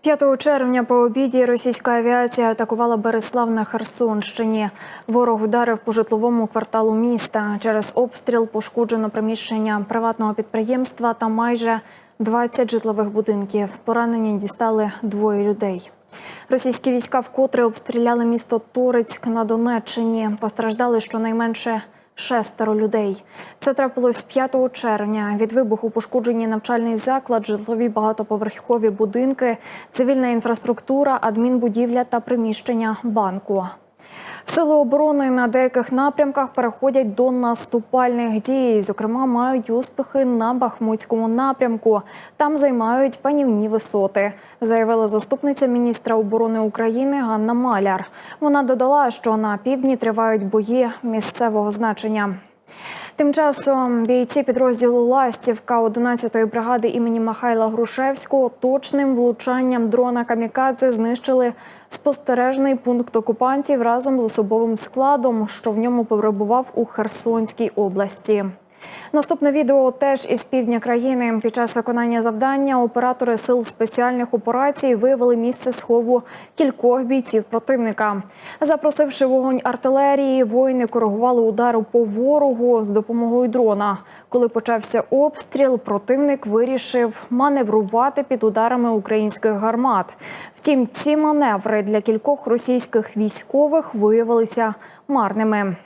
5 червня по обіді російська авіація атакувала Береслав на Херсонщині. Ворог ударив по житловому кварталу міста. Через обстріл пошкоджено приміщення приватного підприємства та майже 20 житлових будинків. Поранені дістали двоє людей. Російські війська вкотре обстріляли місто Торецьк на Донеччині. Постраждали щонайменше шестеро людей. Це трапилось 5 червня. Від вибуху пошкоджені навчальний заклад, житлові багатоповерхові будинки, цивільна інфраструктура, адмінбудівля та приміщення банку. Сили оборони на деяких напрямках переходять до наступальних дій. Зокрема, мають успіхи на Бахмутському напрямку. Там займають панівні висоти, заявила заступниця міністра оборони України Ганна Маляр. Вона додала, що на півдні тривають бої місцевого значення. Тим часом бійці підрозділу Ластівка 11-ї бригади імені Михайла Грушевського точним влучанням дрона Камікадзе знищили спостережний пункт окупантів разом з особовим складом, що в ньому перебував у Херсонській області. Наступне відео теж із півдня країни. Під час виконання завдання оператори сил спеціальних операцій виявили місце схову кількох бійців противника. Запросивши вогонь артилерії, воїни коригували удару по ворогу з допомогою дрона. Коли почався обстріл, противник вирішив маневрувати під ударами українських гармат. Втім, ці маневри для кількох російських військових виявилися марними.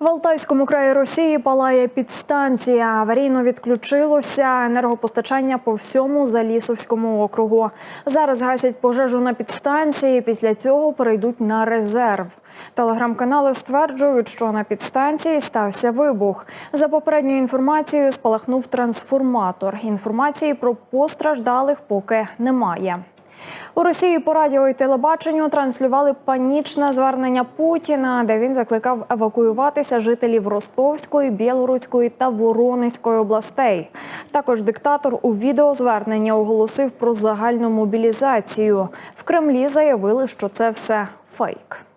В Алтайському краї Росії палає підстанція. Аварійно відключилося енергопостачання по всьому Залісовському округу. Зараз гасять пожежу на підстанції. Після цього перейдуть на резерв. Телеграм-канали стверджують, що на підстанції стався вибух. За попередньою інформацією, спалахнув трансформатор. Інформації про постраждалих поки немає. У Росії по радіо і телебаченню транслювали панічне звернення Путіна, де він закликав евакуюватися жителів Ростовської, Білоруської та Воронезької областей. Також диктатор у відеозверненні оголосив про загальну мобілізацію. В Кремлі заявили, що це все фейк.